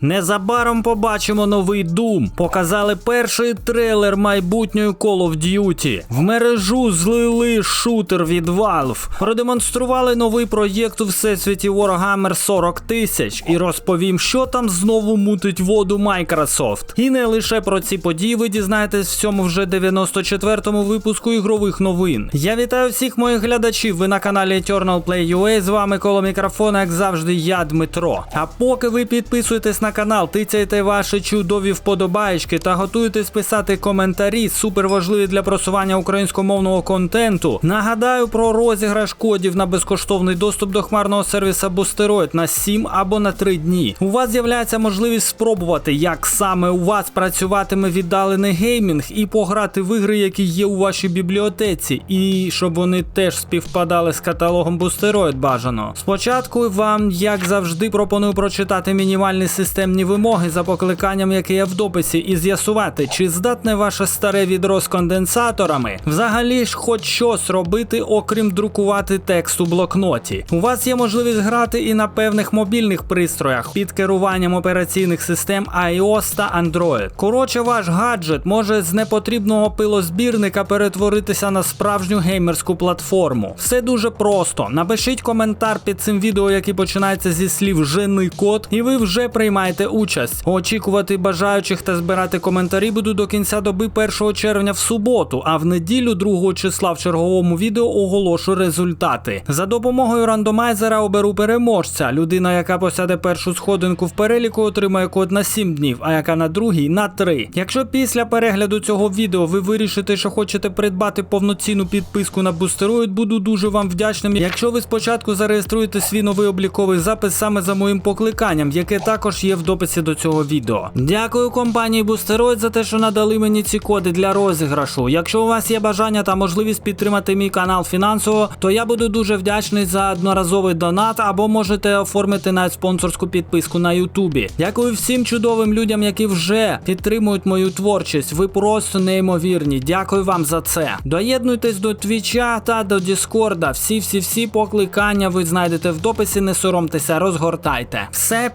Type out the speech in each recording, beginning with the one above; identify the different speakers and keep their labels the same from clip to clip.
Speaker 1: Незабаром побачимо новий Doom. Показали перший трейлер майбутньої Call of Duty. В мережу злили шутер від Valve. Продемонстрували новий проєкт у всесвіті Warhammer 40 тисяч і розповім, що там знову мутить воду Microsoft. І не лише про ці події ви дізнаєтесь в цьому вже 94-му випуску ігрових новин. Я вітаю всіх моїх глядачів. Ви на каналі Eternal Play UA. З вами коло мікрофона, як завжди, я Дмитро. А поки ви підписуєтесь на канал, тицяйте ваші чудові вподобаєчки та готуєтесь писати коментарі, супер важливі для просування українськомовного контенту. Нагадаю про розіграш кодів на безкоштовний доступ до хмарного сервіса Boosteroid на 7 або на 3 дні. У вас з'являється можливість спробувати, як саме у вас працюватиме віддалений геймінг і пограти в ігри, які є у вашій бібліотеці, і щоб вони теж співпадали з каталогом Boosteroid бажано. Спочатку вам, як завжди, пропоную прочитати мінімальні системні вимоги за покликанням, яке є в дописі, і з'ясувати, чи здатне ваше старе відро з конденсаторами взагалі ж хоч щось робити, окрім друкувати текст у блокноті. У вас є можливість грати і на певних мобільних пристроях під керуванням операційних систем iOS та Android. Коротше, ваш гаджет може з непотрібного пилозбірника перетворитися на справжню геймерську платформу. Все дуже просто. Напишіть коментар під цим відео, який починається зі слів жени код, і ви вже приймаєте участь. Очікувати бажаючих та збирати коментарі буду до кінця доби 1 червня в суботу, а в неділю 2 числа в черговому відео оголошу результати. За допомогою рандомайзера оберу переможця. Людина, яка посяде першу сходинку в переліку, отримає код на 7 днів, а яка на другий на 3. Якщо після перегляду цього відео ви вирішите, що хочете придбати повноцінну підписку на бустероїд, буду дуже вам вдячним. Якщо ви спочатку зареєструєте свій новий обліковий запис саме за моїм покликанням, яке також є в дописі до цього відео. Дякую компанії Бустероїд за те, що надали мені ці коди для розіграшу. Якщо у вас є бажання та можливість підтримати мій канал фінансово, то я буду дуже вдячний за одноразовий донат або можете оформити навіть спонсорську підписку на Ютубі. Дякую всім чудовим людям, які вже підтримують мою творчість. Ви просто неймовірні. Дякую вам за це. Доєднуйтесь до Твіча та до Діскорда. Всі, всі, всі покликання ви знайдете в дописі. Не соромтеся, розгортайте. Все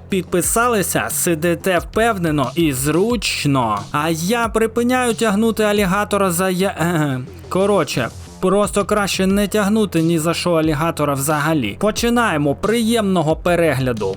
Speaker 1: підписалися, сидите впевнено і зручно. А я припиняю тягнути алігатора за я. Коротше. Просто краще не тягнути ні за що алігатора взагалі. Починаємо приємного перегляду.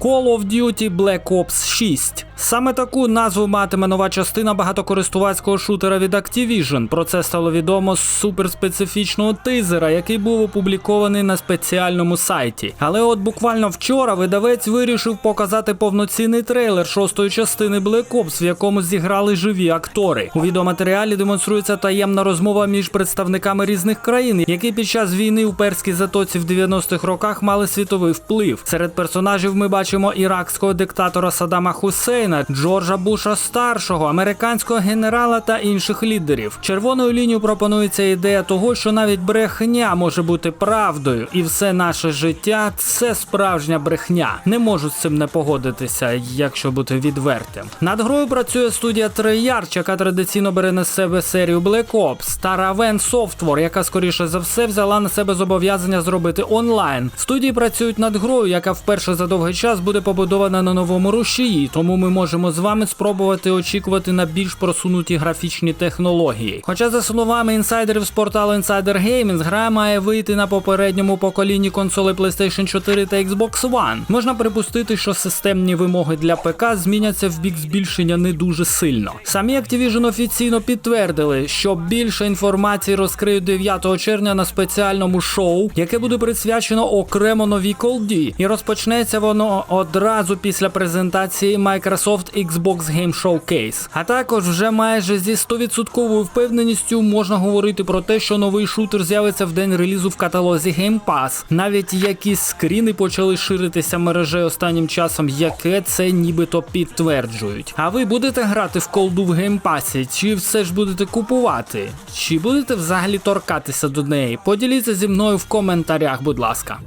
Speaker 1: Call of Duty Black Ops 6. Саме таку назву матиме нова частина багатокористувацького шутера від Activision. Про це стало відомо з суперспецифічного тизера, який був опублікований на спеціальному сайті. Але от буквально вчора видавець вирішив показати повноцінний трейлер шостої частини Black Ops, в якому зіграли живі актори. У відеоматеріалі демонструється таємна розмова між представниками різних країн, які під час війни у перській затоці в 90-х роках мали світовий вплив. Серед персонажів ми бачимо іракського диктатора Саддама Хусейна, Джорджа Буша старшого, американського генерала та інших лідерів. Червоною лінією пропонується ідея того, що навіть брехня може бути правдою, і все наше життя це справжня брехня. Не можу з цим не погодитися, якщо бути відвертим. Над грою працює студія Treyarch, яка традиційно бере на себе серію Black Ops, та Raven Software, яка скоріше за все взяла на себе зобов'язання зробити онлайн. Студії працюють над грою, яка вперше за довгий час буде побудована на новому рушії, тому ми можемо з вами спробувати очікувати на більш просунуті графічні технології. Хоча, за словами інсайдерів з порталу Insider Gaming, гра має вийти на попередньому поколінні консолей PlayStation 4 та Xbox One. Можна припустити, що системні вимоги для ПК зміняться в бік збільшення не дуже сильно. Самі Activision офіційно підтвердили, що більше інформації розкриють 9 червня на спеціальному шоу, яке буде присвячено окремо новій колді, і розпочнеться воно одразу після презентації Microsoft Xbox Game Showcase. А також вже майже зі 100% впевненістю можна говорити про те, що новий шутер з'явиться в день релізу в каталозі Game Pass. Навіть якісь скріни почали ширитися мережею останнім часом, яке це нібито підтверджують. А ви будете грати в колду в Pass, чи все ж будете купувати? Чи будете взагалі торкатися до неї? Поділіться зі мною в коментарях, будь ласка.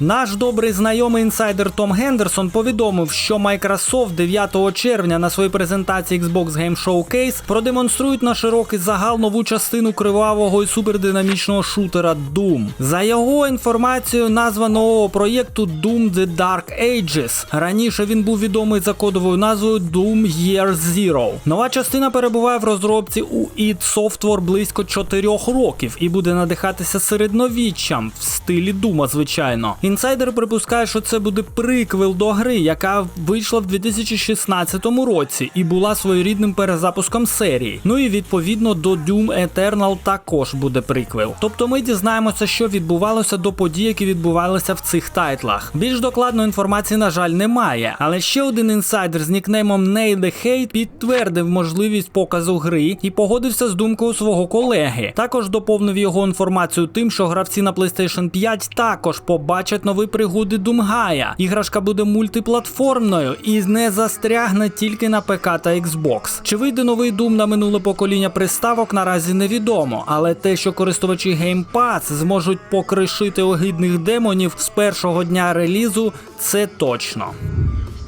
Speaker 1: Наш добрий знайомий інсайдер Том Гендерсон повідомив, що Microsoft 9 червня на своїй презентації Xbox Game Showcase продемонструють на широкий загал нову частину кривавого і супердинамічного шутера Doom. За його інформацією, назва нового проєкту Doom The Dark Ages. Раніше він був відомий за кодовою назвою Doom Year Zero. Нова частина перебуває в розробці у id Software близько 4 років і буде надихатися середновіччям в стилі Дума, звичайно. Інсайдер припускає, що це буде приквел до гри, яка вийшла в 2016 році і була своєрідним перезапуском серії. Ну і відповідно до Doom Eternal також буде приквел. Тобто ми дізнаємося, що відбувалося до подій, які відбувалися в цих тайтлах. Більш докладної інформації, на жаль, немає. Але ще один інсайдер з нікнеймом Hate підтвердив можливість показу гри і погодився з думкою свого колеги. Також доповнив його інформацію тим, що гравці на PlayStation 5 також побачать нові пригоди Думгая. Іграшка буде мультиплатформною і не застрягне тільки на ПК та Xbox. Чи вийде новий Doom на минуле покоління приставок, наразі невідомо, але те, що користувачі Game Pass зможуть покришити огидних демонів з першого дня релізу, це точно.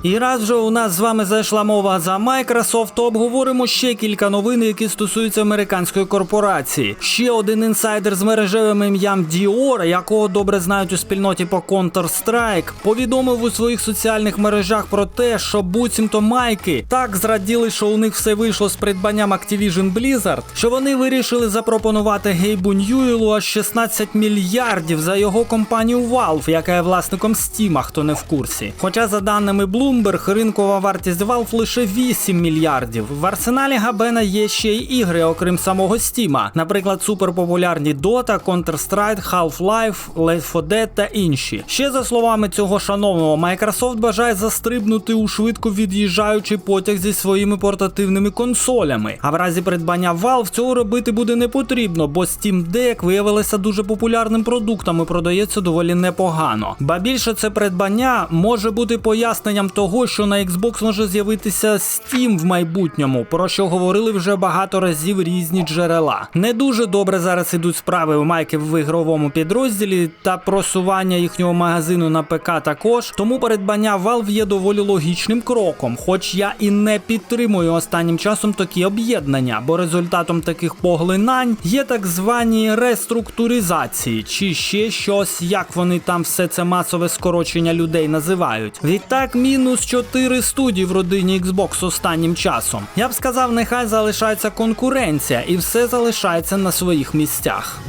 Speaker 1: І раз вже у нас з вами зайшла мова за Microsoft, то обговоримо ще кілька новин, які стосуються американської корпорації. Ще один інсайдер з мережевим ім'ям Dior, якого добре знають у спільноті по Counter-Strike, повідомив у своїх соціальних мережах про те, що буцімто майки так зраділи, що у них все вийшло з придбанням Activision Blizzard, що вони вирішили запропонувати Гейбу Ньюелу аж 16 мільярдів за його компанію Valve, яка є власником Steam, хто не в курсі. Хоча за даними Bloomberg, ринкова вартість Valve лише 8 мільярдів. В арсеналі Габена є ще й ігри, окрім самого Стіма, наприклад, суперпопулярні Dota, Counter-Strike, Half-Life, Left 4 Dead та інші. Ще за словами цього шановного, Microsoft бажає застрибнути у швидко від'їжджаючий потяг зі своїми портативними консолями. А в разі придбання Valve цього робити буде не потрібно, бо Steam Deck виявилося дуже популярним продуктом і продається доволі непогано. Ба більше це придбання може бути поясненням того, що на Xbox може з'явитися Steam в майбутньому, про що говорили вже багато разів різні джерела. Не дуже добре зараз ідуть справи у майки в ігровому підрозділі та просування їхнього магазину на ПК також. Тому передбання Valve є доволі логічним кроком, хоч я і не підтримую останнім часом такі об'єднання, бо результатом таких поглинань є так звані реструктуризації, чи ще щось, як вони там все це масове скорочення людей називають. Відтак, мінус 4 студії в родині Xbox останнім часом. Я б сказав, нехай залишається конкуренція, і все залишається на своїх місцях.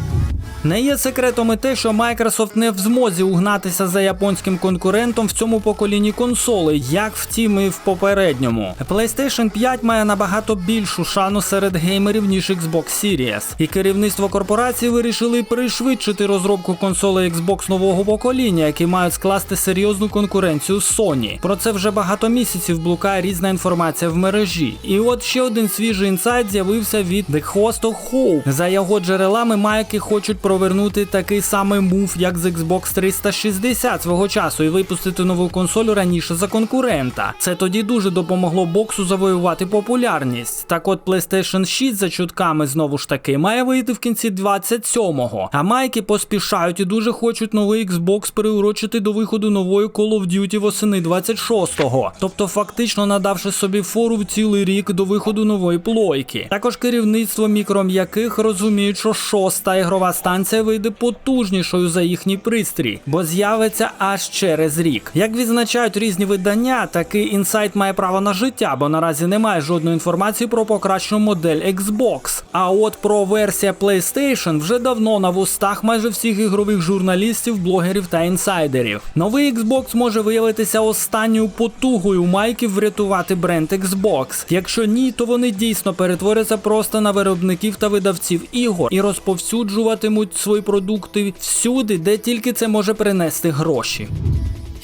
Speaker 1: Не є секретом і те, що Microsoft не в змозі угнатися за японським конкурентом в цьому поколінні консолей, як втім і в попередньому. PlayStation 5 має набагато більшу шану серед геймерів, ніж Xbox Series. І керівництво корпорації вирішили пришвидшити розробку консолей Xbox нового покоління, які мають скласти серйозну конкуренцію Sony. Про це вже багато місяців блукає різна інформація в мережі. І от ще один свіжий інсайт з'явився від The Host of Hope. За його джерелами майки хочуть провернути такий самий мув, як з Xbox 360 свого часу, і випустити нову консоль раніше за конкурента. Це тоді дуже допомогло боксу завоювати популярність. Так от PlayStation 6 за чутками знову ж таки має вийти в кінці 27-го. А майки поспішають і дуже хочуть новий Xbox приурочити до виходу нової Call of Duty восени 26-го. Тобто, фактично надавши собі фору в цілий рік до виходу нової плойки. Також керівництво мікром'яких розуміють, що шоста ігрова станція вийде потужнішою за їхній пристрій, бо з'явиться аж через рік. Як відзначають різні видання, такий інсайт має право на життя, бо наразі немає жодної інформації про покращену модель Xbox. А от про версія PlayStation вже давно на вустах майже всіх ігрових журналістів, блогерів та інсайдерів. Новий Xbox може виявитися останньою потугою майків врятувати бренд Xbox. Якщо ні, то вони дійсно перетворяться просто на виробників та видавців ігор і розповсюджуватимуть свої продукти всюди, де тільки це може принести гроші.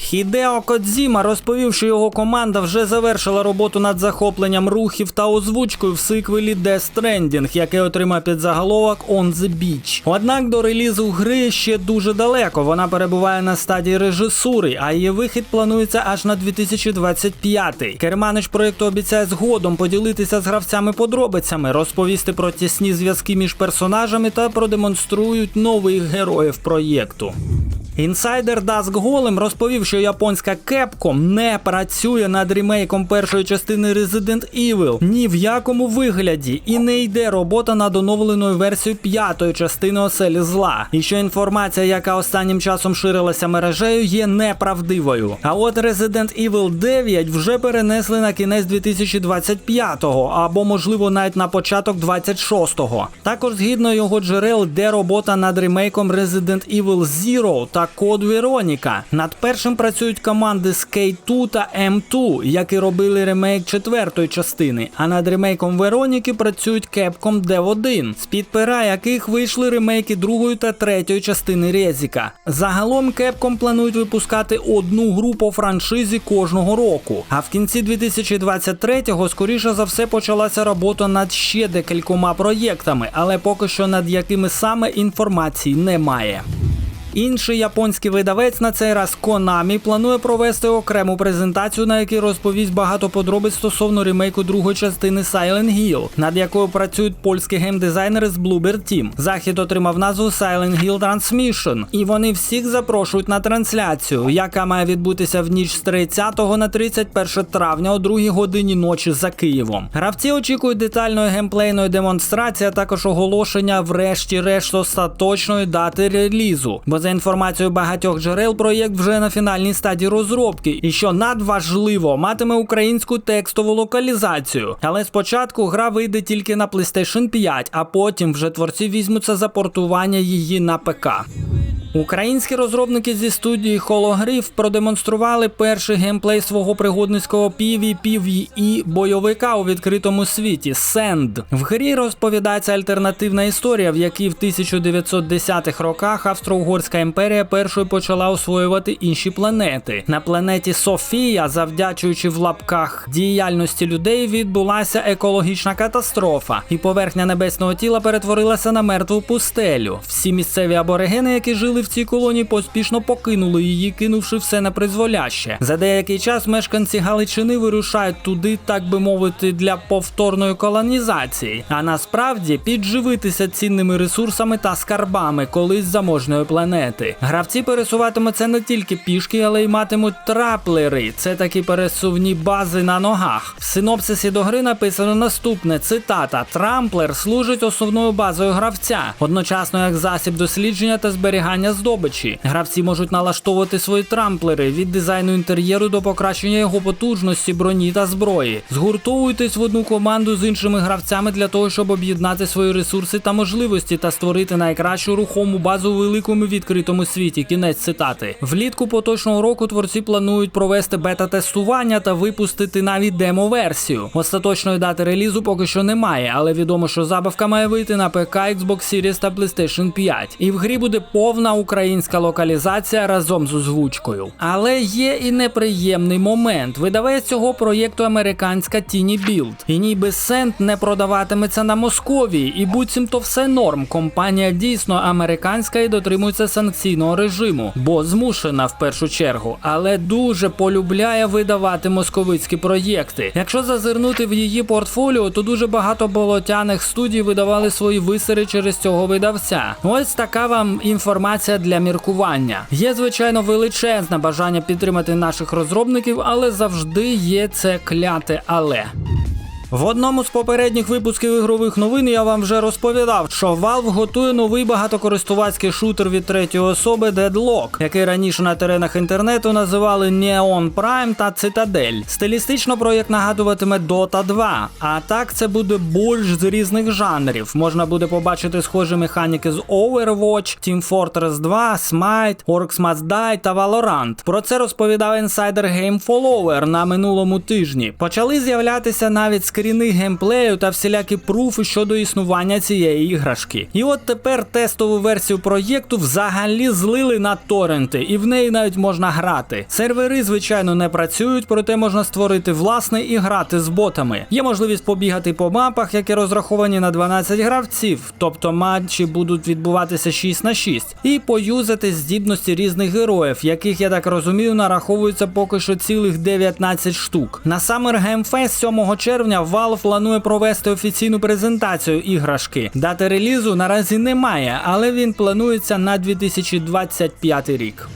Speaker 1: Хідео Кодзіма розповів, що його команда вже завершила роботу над захопленням рухів та озвучкою в сиквелі Death Stranding, яке отримав підзаголовок On the Beach. Однак до релізу гри ще дуже далеко. Вона перебуває на стадії режисури, а її вихід планується аж на 2025. Керманич проєкту обіцяє згодом поділитися з гравцями подробицями, розповісти про тісні зв'язки між персонажами та продемонструють нових героїв проєкту. Інсайдер Dusk Golem розповів, що японська Capcom не працює над ремейком першої частини Resident Evil ні в якому вигляді, і не йде робота над оновленою версією п'ятої частини оселі зла. І що інформація, яка останнім часом ширилася мережею, є неправдивою. А от Resident Evil 9 вже перенесли на кінець 2025-го, або можливо навіть на початок 26-го. Також згідно його джерел, йде робота над ремейком Resident Evil Zero та Код Вероніка. Над першим працюють команди Skate 2 та M2, які робили ремейк четвертої частини. А над ремейком Вероніки працюють Capcom Dev 1, з-під пера яких вийшли ремейки другої та третьої частини Резіка. Загалом Capcom планують випускати одну гру по франшизі кожного року. А в кінці 2023-го, скоріше за все, почалася робота над ще декількома проєктами, але поки що над якими саме інформації немає. Інший японський видавець на цей раз Konami планує провести окрему презентацію, на якій розповість багато подробиць стосовно ремейку другої частини Silent Hill, над якою працюють польські геймдизайнери з Bloober Team. Захід отримав назву Silent Hill Transmission, і вони всіх запрошують на трансляцію, яка має відбутися в ніч з 30 на 31 травня о 2 годині ночі за Києвом. Гравці очікують детальної геймплейної демонстрації, а також оголошення, врешті-решт остаточної дати релізу. Бо за інформацією багатьох джерел, проєкт вже на фінальній стадії розробки, і що надважливо, матиме українську текстову локалізацію. Але спочатку гра вийде тільки на PlayStation 5, а потім вже творці візьмуться за портування її на ПК. Українські розробники зі студії Holograif продемонстрували перший геймплей свого пригодницького PvPvE бойовика у відкритому світі Send. В грі розповідається альтернативна історія, в якій в 1910-х роках Австро-Угорська імперія першою почала освоювати інші планети. На планеті Софія, завдячуючи в лапках діяльності людей, відбулася екологічна катастрофа, і поверхня небесного тіла перетворилася на мертву пустелю. Всі місцеві аборигени, які жили в цій колонії, поспішно покинули її, кинувши все на призволяще. За деякий час мешканці Галичини вирушають туди, так би мовити, для повторної колонізації, а насправді підживитися цінними ресурсами та скарбами колись заможної планети. Гравці пересуватимуться не тільки пішки, але й матимуть траплери. Це такі пересувні бази на ногах. В синопсисі до гри написано наступне: цитата: Трамплер служить основною базою гравця, одночасно як засіб дослідження та зберігання здобичі. Гравці можуть налаштовувати свої трамплери від дизайну інтер'єру до покращення його потужності, броні та зброї. Згуртовуйтесь в одну команду з іншими гравцями для того, щоб об'єднати свої ресурси та можливості та створити найкращу рухому базу у великому відкритому світі. Кінець цитати. Влітку поточного року творці планують провести бета-тестування та випустити навіть демо-версію. Остаточної дати релізу поки що немає, але відомо, що забавка має вийти на ПК, Xbox Series та PlayStation 5. І в грі буде повна українська локалізація разом з озвучкою. Але є і неприємний момент. Видавець цього проєкту американська Тіні Білд. І ніби сент не продаватиметься на Московії, і буцімто все норм. Компанія дійсно американська і дотримується санкційного режиму, бо змушена в першу чергу, але дуже полюбляє видавати московицькі проєкти. Якщо зазирнути в її портфоліо, то дуже багато болотяних студій видавали свої висери через цього видавця. Ось така вам інформація для міркування. Є звичайно величезне бажання підтримати наших розробників, але завжди є це кляте але. В одному з попередніх випусків ігрових новин я вам вже розповідав, що Valve готує новий багатокористувацький шутер від третьої особи Deadlock, який раніше на теренах інтернету називали Neon Prime та Citadel. Стилістично проєкт нагадуватиме Dota 2, а так це буде больш з різних жанрів. Можна буде побачити схожі механіки з Overwatch, Team Fortress 2, Smite, Orcs Must Die та Valorant. Про це розповідав інсайдер Game Follower на минулому тижні. Почали з'являтися навіть скріни геймплею та всілякі пруфи щодо існування цієї іграшки. І от тепер тестову версію проєкту взагалі злили на торренти, і в неї навіть можна грати. Сервери, звичайно, не працюють, проте можна створити власне і грати з ботами. Є можливість побігати по мапах, які розраховані на 12 гравців, тобто матчі будуть відбуватися 6 на 6, і поюзати здібності різних героїв, яких я так розумію, нараховується поки що цілих 19 штук. На Summer Game Fest 7 червня Valve планує провести офіційну презентацію іграшки. Дати релізу наразі немає, але він планується на 2025 рік.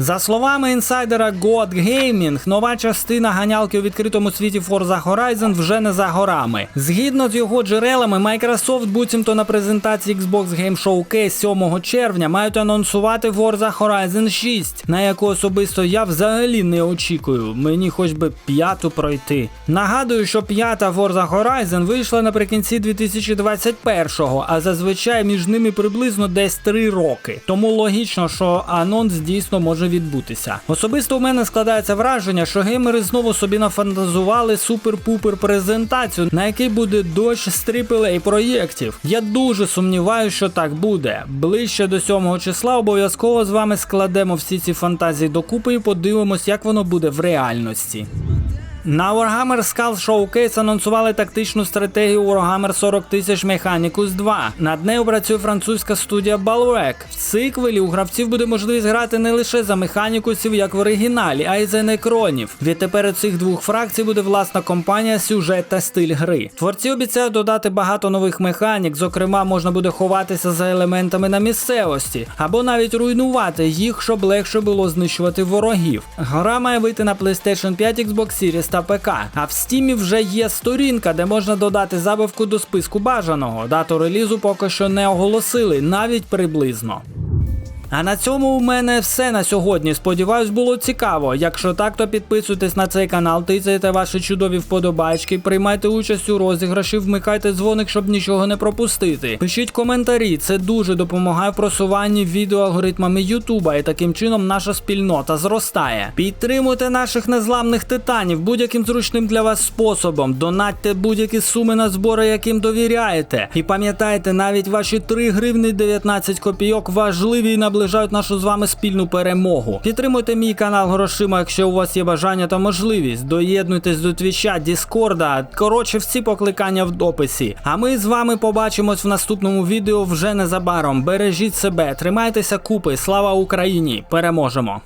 Speaker 1: За словами інсайдера God Gaming, нова частина ганялки у відкритому світі Forza Horizon вже не за горами. Згідно з його джерелами, Microsoft буцімто на презентації Xbox Game Showcase 7 червня мають анонсувати Forza Horizon 6, на яку особисто я взагалі не очікую. Мені хоч би п'яту пройти. Нагадую, що п'ята Forza Horizon вийшла наприкінці 2021-го, а зазвичай між ними приблизно десь 3 роки. Тому логічно, що анонс дійсно може відбутися. Особисто у мене складається враження, що геймери знову собі нафантазували супер-пупер презентацію, на якій буде дощ стріпелей проєктів. Я дуже сумніваюся, що так буде. Ближче до 7 числа обов'язково з вами складемо всі ці фантазії докупи і подивимось, як воно буде в реальності. На Warhammer Skull Showcase анонсували тактичну стратегію Warhammer 40 тисяч Mechanicus 2. Над нею працює французька студія Balrec. В циквелі у гравців буде можливість грати не лише за механікусів, як в оригіналі, а й за некронів. Відтепер у цих двох фракцій буде власна компанія, сюжет та стиль гри. Творці обіцяють додати багато нових механік, зокрема, можна буде ховатися за елементами на місцевості, або навіть руйнувати їх, щоб легше було знищувати ворогів. Гра має вийти на PlayStation 5, Xbox Series та ПК. А в Steam вже є сторінка, де можна додати забавку до списку бажаного. Дату релізу поки що не оголосили, навіть приблизно. А на цьому у мене все на сьогодні. Сподіваюсь, було цікаво. Якщо так, то підписуйтесь на цей канал, тицяйте ваші чудові вподобайки, приймайте участь у розіграші, вмикайте дзвоник, щоб нічого не пропустити. Пишіть коментарі, це дуже допомагає в просуванні відео алгоритмами Ютуба, і таким чином наша спільнота зростає. Підтримуйте наших незламних титанів будь-яким зручним для вас способом. Донатьте будь-які суми на збори, яким довіряєте. І пам'ятайте, навіть ваші 3 гривні 19 копійок важливі і наближають нашу з вами спільну перемогу. Підтримуйте мій канал грошима, якщо у вас є бажання та можливість. Доєднуйтесь до твіча, Діскорда. Коротше, всі покликання в дописі. А ми з вами побачимось в наступному відео вже незабаром. Бережіть себе, тримайтеся купи. Слава Україні! Переможемо!